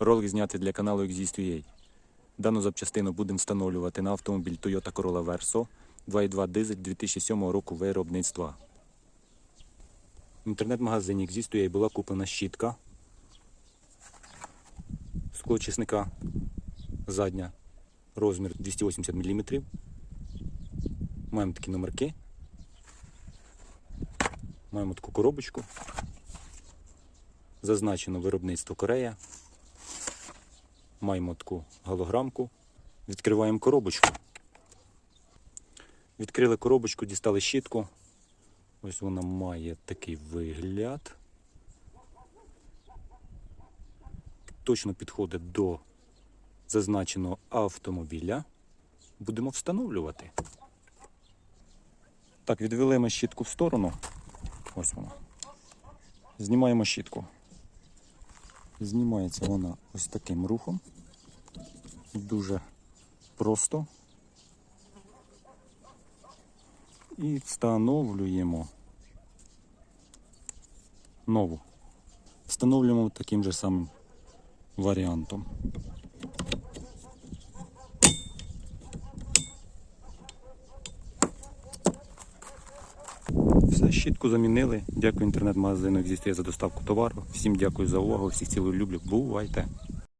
Ролик знятий для каналу Exist.ua. Дану запчастину будемо встановлювати на автомобіль Toyota Corolla Verso 2.2 дизель 2007 року виробництва. В інтернет-магазині Exist.ua була куплена щітка склоочисника задня розмір 280 мм. Маємо такі номерки. Маємо таку коробочку. Зазначено виробництво Корея. Маємо таку голограмку. Відкриваємо коробочку. Відкрили коробочку, дістали щітку. Ось вона має такий вигляд. Точно підходить до зазначеного автомобіля. Будемо встановлювати. Так, відвели ми щітку в сторону. Ось вона. Знімаємо щітку. Знімається вона ось таким рухом. Дуже просто. І встановлюємо нову. Встановлюємо таким же самим варіантом. Все, щітку замінили. Дякую інтернет-магазину «Екзістує» за доставку товару. Всім дякую за увагу. Всіх цілую люблю. Бувайте!